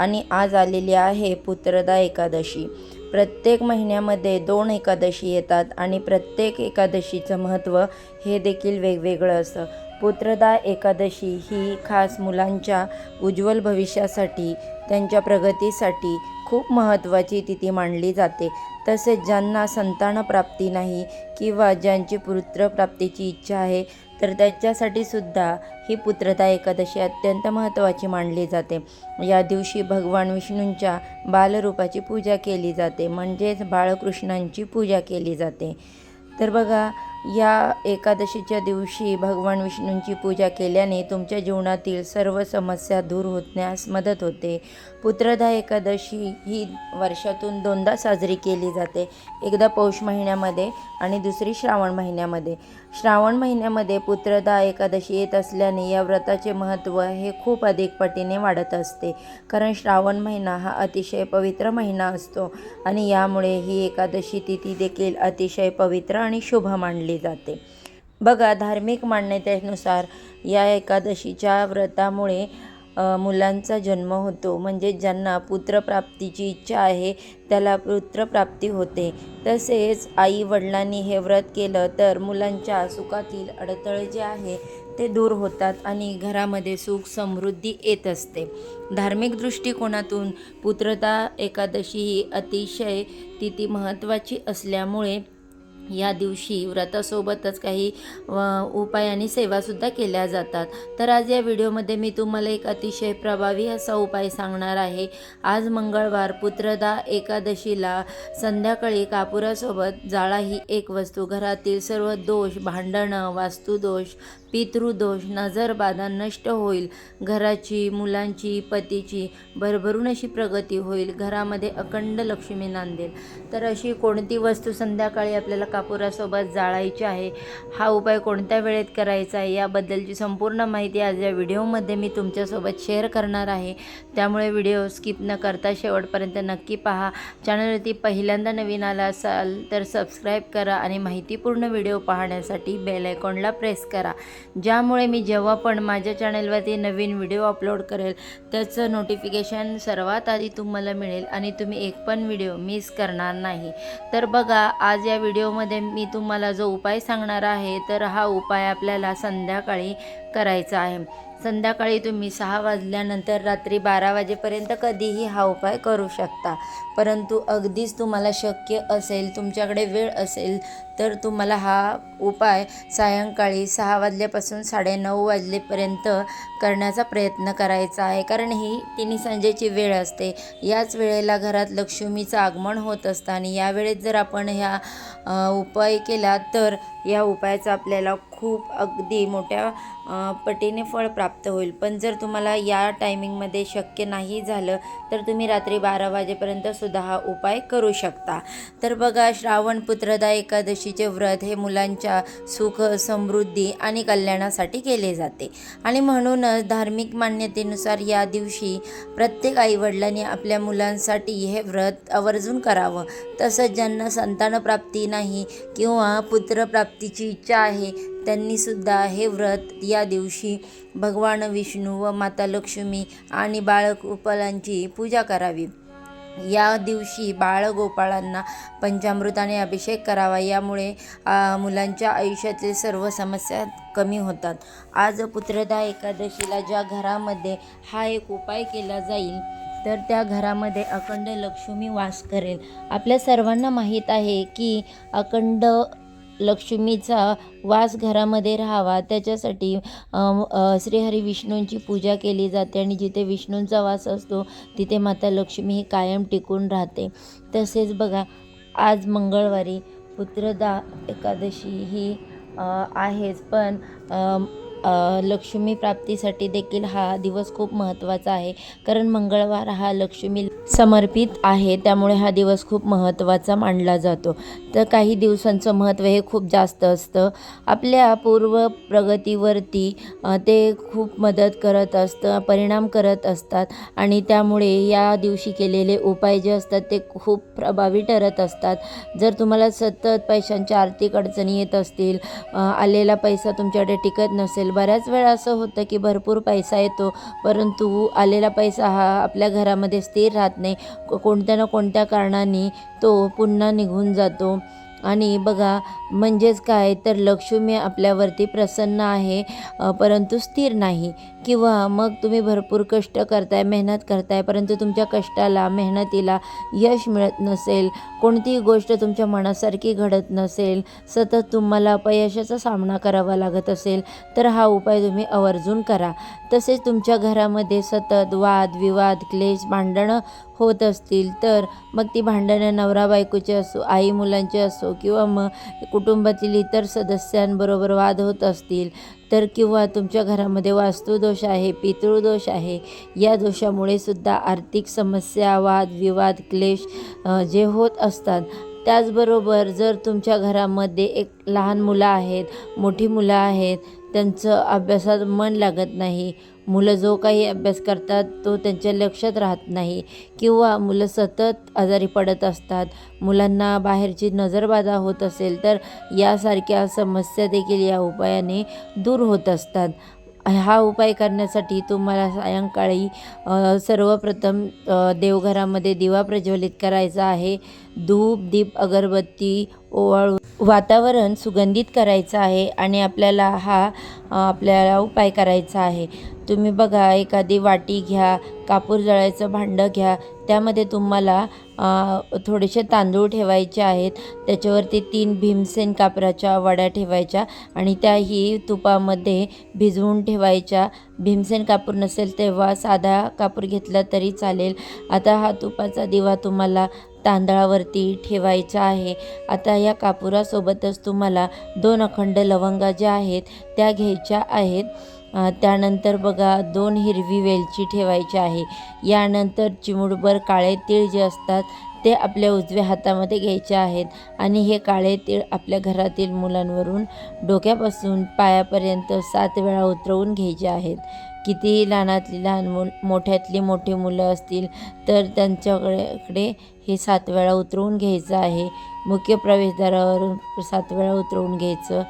आणि आज आलेली आहे पुत्रदा एकादशी. प्रत्येक महिन्यामध्ये दोन एकादशी येतात आणि प्रत्येक एकादशीचं महत्त्व हे देखील वेगवेगळं असतं. पुत्रदा एकादशी ही खास मुलांच्या उज्ज्वल भविष्यासाठी त्यांच्या प्रगतीसाठी खूप महत्त्वाची तिथी मानली जाते. तसेच ज्यांना संतानप्राप्ती नाही किंवा ज्यांची पुत्रप्राप्तीची इच्छा आहे तर त्याच्यासाठी सुद्धा ही पुत्रता एकादशी अत्यंत महत्त्वाची मानली जाते. या दिवशी भगवान विष्णूंच्या बालरूपाची पूजा केली जाते म्हणजेच बाळकृष्णांची पूजा केली जाते. तर बघा या एकादशीच्या दिवशी भगवान विष्णूंची पूजा केल्याने तुमच्या जीवनातील सर्व समस्या दूर होण्यास मदत होते. पुत्रदा एकादशी ही वर्षातून दोनदा साजरी केली जाते. एकदा पौष महिन्यामध्ये आणि दुसरी श्रावण महिन्यामध्ये. श्रावण महिन्यामध्ये पुत्रदा एकादशी येत असल्याने या व्रताचे महत्त्व हे खूप अधिक पटीने वाढत असते. कारण श्रावण महिना हा अतिशय पवित्र महिना असतो आणि यामुळे ही एकादशी तिथी देखील अतिशय पवित्र आणि शुभ मानली जाते. बघा धार्मिक मान्यतेनुसार या एकादशीच्या व्रतामुळे मुलांचा जन्म होतो. म्हणजे ज्यांना पुत्रप्राप्तीची इच्छा आहे त्याला पुत्रप्राप्ती होते. तसेच आई वडिलांनी हे व्रत केलं तर मुलांच्या सुखातील अडथळे जे आहे ते दूर होतात आणि घरामध्ये सुख समृद्धी येत असते. धार्मिक दृष्टिकोनातून पुत्रता एकादशी ही अतिशय तिथी महत्त्वाची असल्यामुळे या दिवशी व्रतासोबतच काही उपाय आणि सेवासुद्धा केल्या जातात. तर आज या व्हिडिओमध्ये मी तुम्हाला एक अतिशय प्रभावी असा उपाय सांगणार आहे. आज मंगळवार पुत्रदा एकादशीला संध्याकाळी कापुरासोबत जाळा ही एक वस्तू. घरातील सर्व दोष भांडणं वास्तुदोष पितृदोष नजरबाधा नष्ट होईल. घराची मुलांची पतीची भरभरून अशी प्रगती होईल. घरामध्ये अखंड लक्ष्मी नांदेल. तर अशी कोणती वस्तू संध्याकाळी आपल्याला कापुरासोबत जाळायची आहे? हा उपाय कोणत्या वेळेत करायचा आहे? याबद्दलची संपूर्ण माहिती आज या व्हिडिओमध्ये मी तुमच्यासोबत शेअर करणार आहे. त्यामुळे व्हिडिओ स्किप न करता शेवटपर्यंत नक्की पहा. चॅनलवरती पहिल्यांदा नवीन आला असाल तर सबस्क्राईब करा आणि माहितीपूर्ण व्हिडिओ पाहण्यासाठी बेल आयकॉनला प्रेस करा. ज्यामुळे मी जेव्हा पण माझ्या चॅनलवरती नवीन व्हिडिओ अपलोड करेल त्याचं नोटिफिकेशन सर्वात आधी तुम्हाला मिळेल आणि तुम्ही एक पण व्हिडिओ मिस करणार नाही. तर बघा आज या व्हिडिओमध्ये मी तुम्हाला जो उपाय सांगणार आहे तर हा उपाय आपल्याला संध्याकाळी करायचा आहे. संध्याकाळी तुम्ही सहा वाजल्यानंतर रात्री बारा वाजेपर्यंत कधीही हा उपाय करू शकता. परंतु अगदीच तुम्हाला शक्य असेल तुमच्याकडे वेळ असेल तर तुम्हाला हा उपाय सायंकाळी सहा वाजल्यापासून साडेनऊ वाजलेपर्यंत करण्याचा प्रयत्न करायचा आहे. कारण ही तिन्ही संजेची वेळ असते. याच वेळेला घरात लक्ष्मीचं आगमन होत असतं आणि या वेळेत जर आपण ह्या उपाय केला तर या उपायाचा आपल्याला खूप अगदी मोठ्या पटीने फळ प्राप्त होईल. पण जर तुम्हाला या टायमिंगमध्ये शक्य नाही झालं तर तुम्ही रात्री बारा वाजेपर्यंत सुद्धा हा उपाय करू शकता. तर बघा श्रावण पुत्रदा एकादशीचे व्रत हे मुलांच्या सुख समृद्धी आणि कल्याणासाठी केले जाते. आणि म्हणूनच धार्मिक मान्यतेनुसार या दिवशी प्रत्येक आईवडिलांनी आपल्या मुलांसाठी हे व्रत आवर्जून करावं. तसंच ज्यांना संतानप्राप्ती नाही किंवा पुत्रप्राप्तीची इच्छा आहे त्यांनीसुद्धा हे व्रत या दिवशी भगवान विष्णू व माता लक्ष्मी आणि बाळगोपालांची पूजा करावी. या दिवशी बाळगोपाळांना पंचामृताने अभिषेक करावा. यामुळे मुलांच्या आयुष्यातील सर्व समस्या कमी होतात. आज पुत्रदा एकादशीला ज्या घरामध्ये हा एक उपाय केला जाईल तर त्या घरामध्ये अखंड लक्ष्मी वास करेल. आपल्या सर्वांना माहीत आहे की अखंड लक्ष्मीचा वास घरामध्ये राहावा. त्याच्यासाठी श्रीहरी विष्णूंची पूजा केली जाते आणि जिथे विष्णूंचा वास असतो तिथे माता लक्ष्मी ही कायम टिकून राहते. तसेच बघा आज मंगळवारी पुत्रदा एकादशी ही आहेच. पण लक्ष्मी प्राप्तीसाठी देखील हा दिवस खूप महत्त्वाचा आहे. कारण मंगळवार हा लक्ष्मी समर्पित आहे त्यामुळे हा दिवस खूप महत्त्वाचा मानला जातो. तर काही दिवसांचं महत्त्व हे खूप जास्त असतं. आपल्या पूर्व प्रगतीवरती ते खूप मदत करत असतं परिणाम करत असतात आणि त्यामुळे या दिवशी केलेले उपाय जे असतात ते खूप प्रभावी ठरत असतात. जर तुम्हाला सतत पैशांच्या आर्थिक अडचणी येत असतील आलेला पैसा तुमच्याकडे टिकत नसेल बऱ्याच वेळा असं होतं की भरपूर पैसा येतो परंतु आलेला पैसा हा आपल्या घरामध्ये स्थिर राहत नाही. कोणत्या ना कोणत्या कारणाने तो पुन्हा निघून जातो. आणि बघा म्हणजेच काय? तर लक्ष्मी आपल्यावरती प्रसन्न आहे परंतु स्थिर नाही. किंवा मग तुम्ही भरपूर कष्ट करताय मेहनत करताय परंतु तुमच्या कष्टाला मेहनतीला यश मिळत नसेल कोणतीही गोष्ट तुमच्या मनासारखी घडत नसेल सतत तुम्हाला अपयशाचा सामना करावा लागत असेल तर हा उपाय तुम्ही आवर्जून करा. तसेच तुमच्या घरामध्ये सतत वाद विवाद क्लेश भांडणं होत असतील तर मग ती भांडणं नवरा बायकोची असो आई मुलांची असो किंवा मग कुटुंबातील इतर सदस्यांबरोबर वाद होत असतील तर किंवा तुमच्या घरामध्ये वास्तुदोष आहे पितृदोष आहे या दोषामुळे सुद्धा आर्थिक समस्या वाद विवाद क्लेश जे होत असतात. त्याचबरोबर जर तुमच्या घरामध्ये एक लहान मुलं आहेत मोठी मुलं आहेत त्यांचं अभ्यासात मन लागत नाही मुलं जो काही अभ्यास करतात तो त्यांच्या लक्षात राहत नाही. किंवा मुलं सतत आजारी पडत असतात. मुलांना बाहेरची नजरबाधा होत असेल तर यासारख्या समस्या देखील या उपायाने दूर होत असतात. हा उपाय करण्यासाठी तुम्हाला सायंकाळी सर्वप्रथम देवघरामध्ये दिवा प्रज्वलित करायचा आहे. धूप दीप अगरबत्ती ओवाळून वातावरण सुगंधित करायचं आहे आणि आपल्याला हा आपल्याला उपाय करायचा आहे. तुम्ही बघा एखादी वाटी घ्या कापूर जळायचं भांडं घ्या त्यामध्ये तुम्हाला थोडेसे तांदूळ ठेवायचे आहेत. त्याच्यावरती तीन भीमसेन कापराच्या वड्या ठेवायच्या आणि त्याही तुपामध्ये भिजवून ठेवायच्या. भीमसेन कापूर नसेल तेव्हा साधा कापूर घेतला तरी चालेल. आता हा तुपाचा दिवा तुम्हाला तांदळावरती ठेवायचा आहे. आता या कापुरासोबतच तुम्हाला दोन अखंड लवंगा ज्या आहेत त्या घ्यायच्या आहेत. त्यानंतर बघा दोन हिरवी वेलची ठेवायची आहे. यानंतर चिमुडभर काळे तीळ जे असतात ते आपल्या उजव्या हातामध्ये घ्यायचे आहेत आणि हे काळे तीळ आपल्या घरातील मुलांवरून डोक्यापासून पायापर्यंत सात वेळा उतरवून घ्यायचे आहेत. कितीही लहानातली लहान मुल मोठ्यातली मोठी मुलं असतील तर त्यांच्याकडे हे सात वेळा उतरवून घ्यायचं आहे. मुख्य प्रवेशद्वारावरून सात वेळा उतरवून घ्यायचं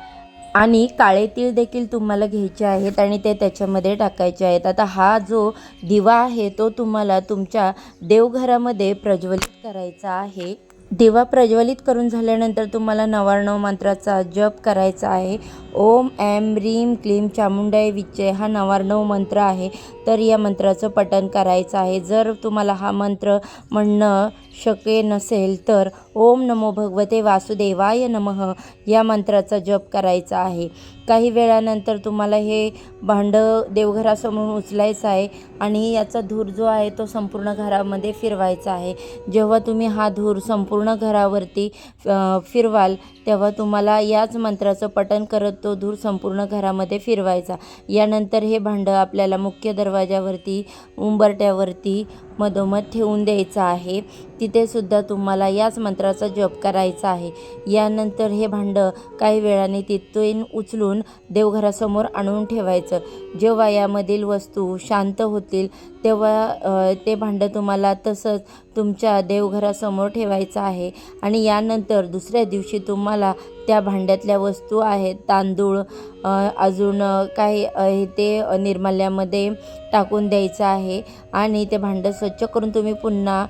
आणि काळे तीळ देखील तुम्हाला घ्यायचे आहेत आणि ते त्याच्यामध्ये टाकायचे आहेत. आता हा जो दिवा आहे तो तुम्हाला तुमच्या देवघरामध्ये प्रज्वलित करायचा आहे. दिवा प्रज्वलित करून झाल्यानंतर तुम्हाला नवार्णव मंत्राचा जप करायचा आहे. ओम ॲम रीम क्लीम चामुंडाय विच्चे हा नवार्णव मंत्र आहे. तर या मंत्राचं पठण करायचं आहे. जर तुम्हाला हा मंत्र म्हणणं शक्य नसेल तर ओम नमो भगवते वासुदेवाय नमः. या मंत्राचा जप करायचा आहे. काही वेळानंतर तुम्हाला हे भांडं देवघरासमोर उचलायचं आहे आणि याचा धूर जो आहे तो संपूर्ण घरामध्ये फिरवायचा आहे. जेव्हा तुम्ही हा धूर संपूर्ण घरावरती फिरवाल तेव्हा तुम्हाला याच मंत्राचं पठण करत तो धूर संपूर्ण घरामध्ये फिरवायचा. यानंतर हे भांडं आपल्याला मुख्य दरवाजावरती उंबरट्यावरती मधोमध ठेवून द्यायचं आहे. तिथेसुद्धा तुम्हाला याच मंत्राचा जप करायचा आहे. यानंतर हे भांडं काही वेळाने तिथून उचलून देवघरासमोर आणून ठेवायचं. जेव्हा यामधील वस्तू शांत होतील तेव्हा ते भांडं तुम्हाला तसंच तुमच्या देवघरासमोर ठेवायचं आहे. आणि यानंतर दुसऱ्या दिवशी तुम्हाला त्या भांड्यातल्या वस्तू आहेत तांदूळ अजून काही ते निर्माल्यामध्ये टाकून द्यायचं आहे. आणि ते भांडं स्वच्छ करून तुम्ही पुन्हा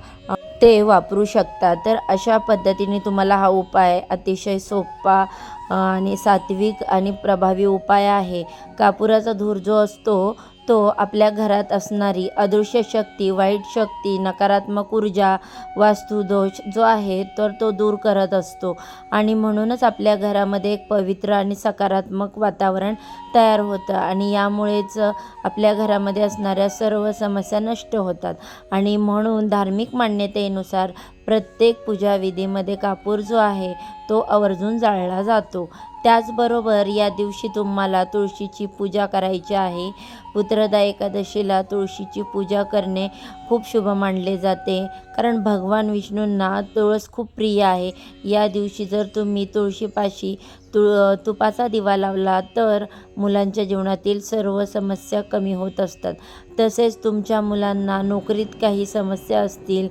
ते वापरू शकता. तर अशा पद्धतीने तुम्हाला हा उपाय अतिशय सोपा आणि सात्विक आणि प्रभावी उपाय आहे. कापुराचा धूर जो असतो तो आपल्या घरात असणारी अदृश्य शक्ती वाईट शक्ती नकारात्मक ऊर्जा वास्तुदोष जो आहे तर तो दूर करत असतो. आणि म्हणूनच आपल्या घरामध्ये एक पवित्र आणि सकारात्मक वातावरण तयार होतं आणि यामुळेच आपल्या घरामध्ये असणाऱ्या सर्व समस्या नष्ट होतात. आणि म्हणून धार्मिक मान्यतेनुसार प्रत्येक पूजाविधीमध्ये कापूर जो आहे तो आवर्जून जाळला जातो. त्याचबरोबर या दिवशी तुम्हाला तुळशीची पूजा करायची आहे. पुत्रदा एकादशीला तुळशीची पूजा करणे खूप शुभ मानले जाते. कारण भगवान विष्णूंना तुळस खूप प्रिय आहे. या दिवशी जर तुम्ही तुळशीपाशी तुळ तुपाचा दिवा लावला तर मुलांच्या जीवनातील सर्व समस्या कमी होत असतात. तसेच तुमच्या मुलांना नोकरीत काही समस्या असतील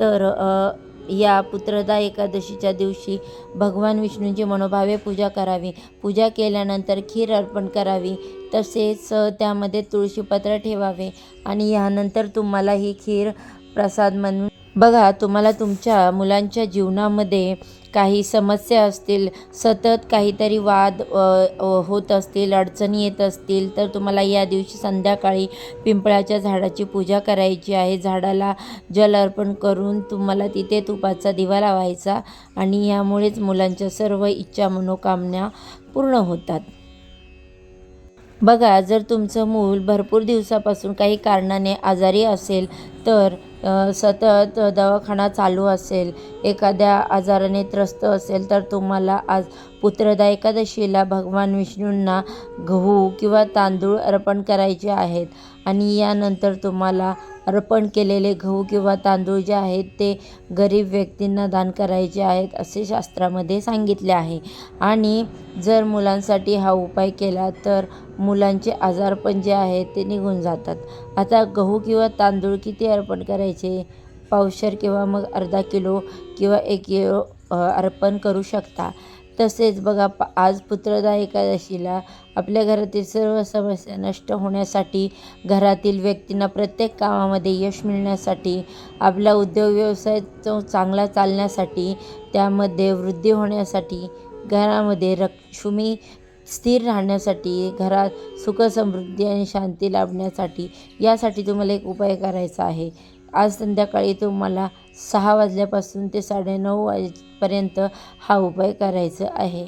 तर या पुत्रदा एकादशीच्या दिवशी भगवान विष्णूंची मनोभावे पूजा करावी. पूजा केल्यानंतर खीर अर्पण करावी. तसेच त्यामध्ये तुळशीपत्र ठेवावे. आणि यानंतर तुम्हाला ही खीर प्रसाद म्हणून बघा तुम्हाला तुमच्या मुलांच्या जीवनामध्ये काही समस्या असतील सतत काहीतरी वाद होत असतील अडचणी येत असतील तर तुम्हाला या दिवशी संध्याकाळी पिंपळाच्या झाडाची पूजा करायची आहे. झाडाला जल अर्पण करून तुम्हाला तिथे तुपाचा दिवा लावायचा आणि यामुळेच मुलांच्या सर्व इच्छा मनोकामना पूर्ण होतात. बघा जर तुमचं मूल भरपूर दिवसापासून काही कारणाने आजारी असेल तर सतत दवाखाना चालू असेल एखाद्या आजाराने त्रस्त असेल तर तुम्हाला आज पुत्रदा एकादशीला भगवान विष्णूंना गहू किंवा तांदूळ अर्पण करायचे आहेत. आणि यानंतर तुम्हाला अर्पण केलेले गहू किंवा तांदूळ जे आहेत ते गरीब व्यक्तींना दान करायचे आहेत असे शास्त्रामध्ये सांगितले आहे. आणि जर मुलांसाठी हा उपाय केला तर मुलांचे आजारपण जे आहे ते निघून जातात. आता गहू किंवा तांदूळ किती अर्पण करायचे? पावशर किंवा मग अर्धा किलो किंवा एक किलो अर्पण करू शकता. तसेच बघा प आज पुत्रदा एकादशीला आपल्या घरातील सर्व समस्या नष्ट होण्यासाठी घरातील व्यक्तींना प्रत्येक कामामध्ये यश मिळण्यासाठी आपला उद्योग व्यवसाय तो चांगला चालण्यासाठी त्यामध्ये वृद्धी होण्यासाठी घरामध्ये रक्ष्मी स्थिर राहण्यासाठी घरात सुख समृद्धी आणि शांती लाभण्यासाठी यासाठी तुम्हाला एक उपाय करायचा आहे. आज संध्याकाळी तुम्हाला सहा वाजल्यापासून ते साडेनऊ वाजेपर्यंत हा उपाय करायचा आहे.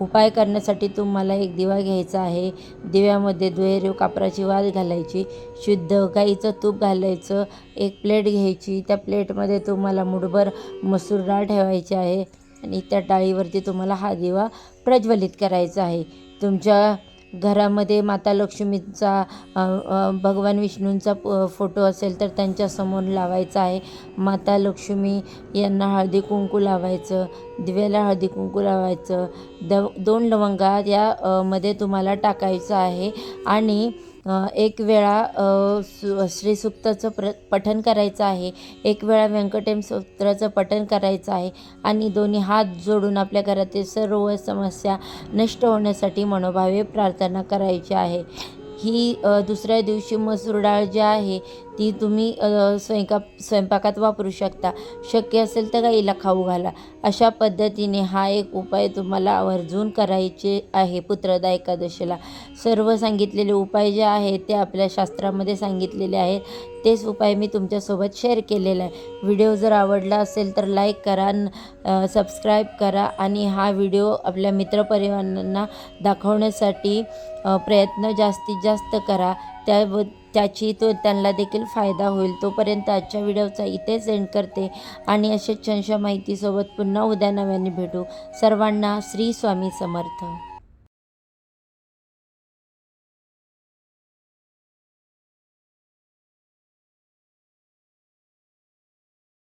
उपाय करण्यासाठी तुम्हाला एक दिवा घ्यायचा आहे. दिव्यामध्ये दुहेरी कापराची वाल घालायची शुद्ध गाईचं तूप घालायचं एक प्लेट घ्यायची. त्या प्लेटमध्ये तुम्हाला मुठभर मसूर डाळ ठेवायची आहे. आणि त्या डाळीवरती तुम्हाला हा दिवा प्रज्वलित करायचा आहे. तुमच्या घरामध्ये माता लक्ष्मीचा भगवान विष्णूंचा फोटो असेल तर त्यांच्यासमोर लावायचा आहे. माता लक्ष्मी यांना हळदी कुंकू लावायचं दिव्याला हळदी कुंकू लावायचं द दोन लवंगा या मध्ये तुम्हाला टाकायचं आहे. आणि एक वेळा सु श्रीसुक्ताचं प्र पठन करायचं आहे. एक वेळा व्यंकटेम सूत्राचं पठन करायचं आहे. आणि दोन्ही हात जोडून आपल्या घरातील सर्व समस्या नष्ट होण्यासाठी मनोभावे प्रार्थना करायची आहे. ही दुसऱ्या दिवशी मसूर डाळ जी आहे ती तुम्ही स्वयंका स्वयंपाकात वापरू शकता. शक्य असेल तर गाईला खाऊ घाला. अशा पद्धतीने हा एक उपाय तुम्हाला आवर्जून करायचे आहे पुत्रदा एकादशीला. सर्व सांगितलेले उपाय जे आहेत ते आपल्या शास्त्रामध्ये सांगितलेले आहेत. तेच उपाय मी तुमच्यासोबत शेअर केलेला आहे. व्हिडिओ जर आवडला असेल तर लाईक करा सबस्क्राईब करा आणि हा व्हिडिओ आपल्या मित्रपरिवारांना दाखवण्यासाठी प्रयत्न जास्तीत जास्त करा. त्या त्याची तो त्यांना देखील फायदा होईल. तोपर्यंत आजच्या व्हिडिओचा इथेच एंड करते. आणि असेच छानशा माहितीसोबत पुन्हा उद्या नव्याने भेटू. सर्वांना श्री स्वामी समर्थ.